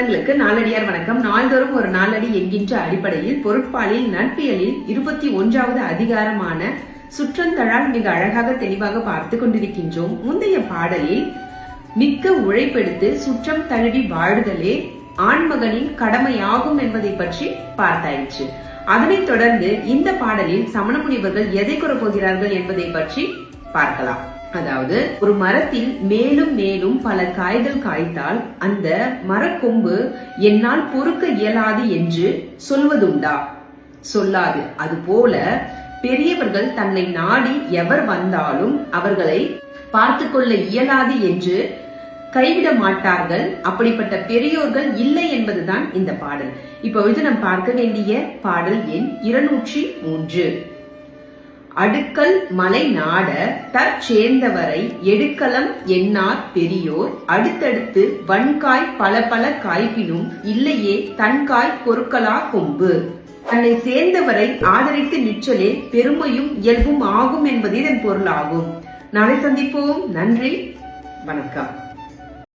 சொந்தங்களுக்கு நாளடியார் வணக்கம். நாள்தோறும் ஒரு நாளடி என்கின்ற அடிப்படையில் பொருட்பாலில் நட்பியலில் இருபத்தி ஒன்றாவது அதிகாரமான சுற்றந்தழால் மிக அழகாக தெளிவாக பார்த்து கொண்டிருக்கின்றோம். முந்தைய பாடலில் மிக்க உழைப்பெடுத்து சுற்றம் தழுவி வாழ்தலே ஆண்மகனின் கடமையாகும் என்பதை பற்றி பார்த்தாயிற்று. அதனைத் தொடர்ந்து இந்த பாடலில் சமண முனிவர்கள் எதை கூறப்போகிறார்கள் என்பதை பற்றி பார்க்கலாம். அதாவது ஒரு மரத்தில் மேலும் மேலும் பல காய்கள் காய்த்தால் அந்த மரக்கொம்பு என்னால் பொறுக்க இயலாது என்று சொல்வதுண்டா? சொல்லாது. அதுபோல பெரியவர்கள் தன்னை நாடி எவர் வந்தாலும் அவர்களை பார்த்து கொள்ள இயலாது என்று கைவிட மாட்டார்கள். அப்படிப்பட்ட பெரியோர்கள் இல்லை என்பதுதான் இந்த பாடல். இப்பொழுது நாம் பார்க்க வேண்டிய பாடல் எண் இருநூற்றி மூன்று. அடுக்கல் மலை நாட தற்சேர்ந்தவரை எடுக்கலம் எண்ணார் பெரியோர். அடுத்தடுத்து வன்காய் பல பல காய்ப்பினும் இல்லையே தன்காய் பொருட்களா கொம்பு. தன்னை சேர்ந்தவரை ஆதரித்து நிற்றலே பெருமையும் இயல்பும் ஆகும் என்பது இதன் பொருளாகும். நாளை சந்திப்போம். நன்றி. வணக்கம்.